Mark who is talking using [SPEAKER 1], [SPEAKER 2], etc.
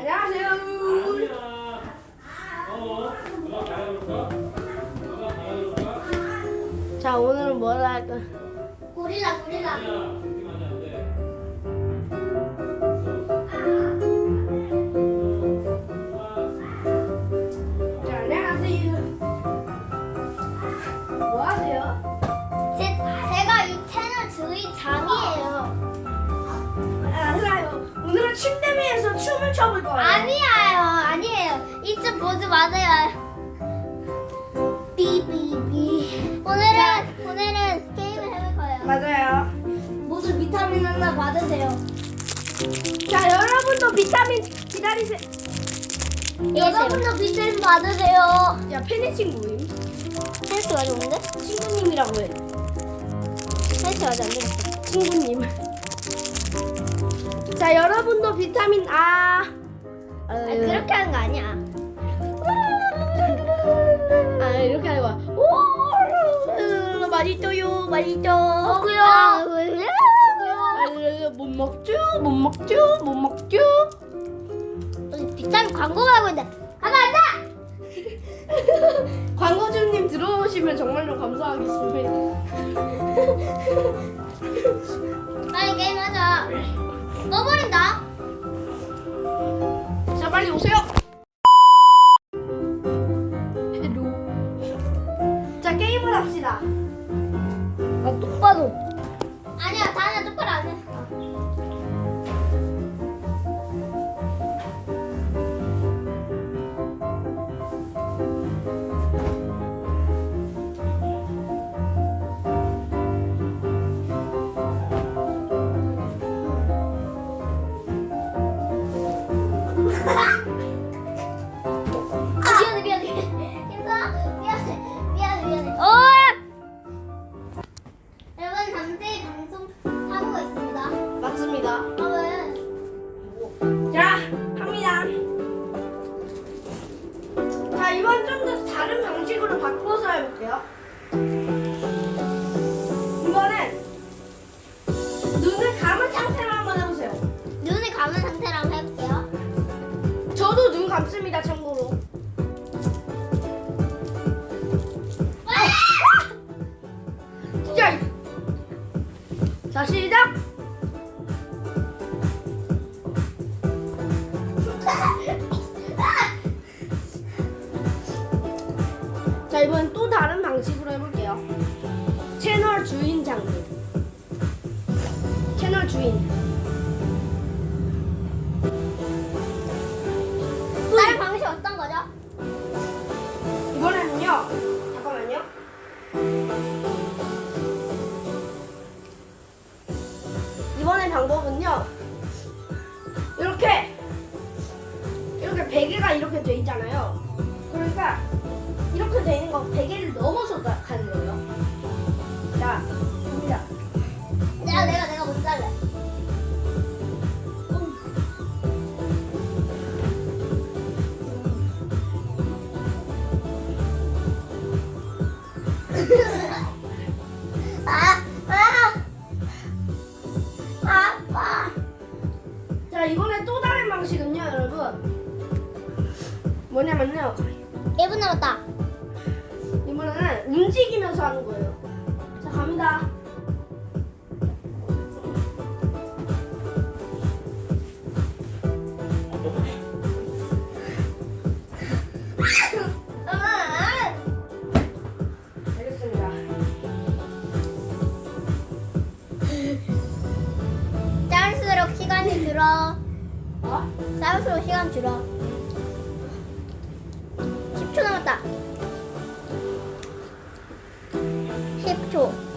[SPEAKER 1] 안녕하세요.
[SPEAKER 2] 아니야. 어, 누가 가려볼까? 누가 가려볼까?
[SPEAKER 1] 자 오늘은 뭘 할까?
[SPEAKER 3] 고릴라 고릴라
[SPEAKER 2] 아니야, 느낌하면 안 돼.
[SPEAKER 1] 자 안녕하세요. 뭐 하세요?
[SPEAKER 3] 제, 제가 이 채널 주인장
[SPEAKER 1] 오늘은 침대 위에서 춤을 춰볼 거예요.
[SPEAKER 3] 아니에요 아니에요 이쪽 보지 마세요 삐삐삐 오늘은 오늘은 게임을 해볼 거예요
[SPEAKER 1] 맞아요.
[SPEAKER 3] 모두 비타민 하나 받으세요
[SPEAKER 1] 자 여러분도 비타민 기다리세요.
[SPEAKER 3] 여러분도 비타민 받으세요
[SPEAKER 1] 야 팬의 친구임.
[SPEAKER 3] 펜스가 좋은데?
[SPEAKER 1] 친구님이라고 해.
[SPEAKER 3] 펜스 아직 안 되겠어
[SPEAKER 1] 친구님. 자 여러분도 비타민 아. 어,
[SPEAKER 3] 아 그렇게 하는 거 아니야
[SPEAKER 1] 아 이렇게 하는 거야. 오 음, 맛있어요 맛있어.
[SPEAKER 3] 어구요 아, 그래?
[SPEAKER 1] 아, 못 먹죠 못 먹죠 못 먹죠.
[SPEAKER 3] 우리 비타민 광고가 하고 있는데 가만 앉아!
[SPEAKER 1] 광고주님 들어오시면 정말로 감사하겠습니다.
[SPEAKER 3] 빨리 꺼버린다
[SPEAKER 1] 자 빨리 오세요. 헬로. 자 게임을 합시다. 아 똑바로.
[SPEAKER 3] 아니야 다냐 똑바로 안 해 미안해 미안해 괜찮아 미안해 미안해 미안해 어! 여러분 잠시 방송 하고 있습니다
[SPEAKER 1] 맞습니다.
[SPEAKER 3] 아 왜?
[SPEAKER 1] 자 합니다. 자 이번 좀 더 다른 방식으로 바꿔서 해볼게요. 채널 주인 장르. 채널 주인.
[SPEAKER 3] 다른 방식 어떤 거죠?
[SPEAKER 1] 이번에는요. 잠깐만요. 이번에 방법은요. 이렇게 이렇게 베개가 이렇게 돼 있잖아요. 그러니까
[SPEAKER 3] 아, 아, 아빠.
[SPEAKER 1] 자, 이번에 또 다른 방식은요, 여러분. 뭐냐면요.
[SPEAKER 3] 1분 남았다.
[SPEAKER 1] 이번에는 움직이면서 하는 거예요. 자, 갑니다.
[SPEAKER 3] 시간이 줄어.
[SPEAKER 1] 어?
[SPEAKER 3] 싸울수록 시간 줄어. 10초 남았다. 10초.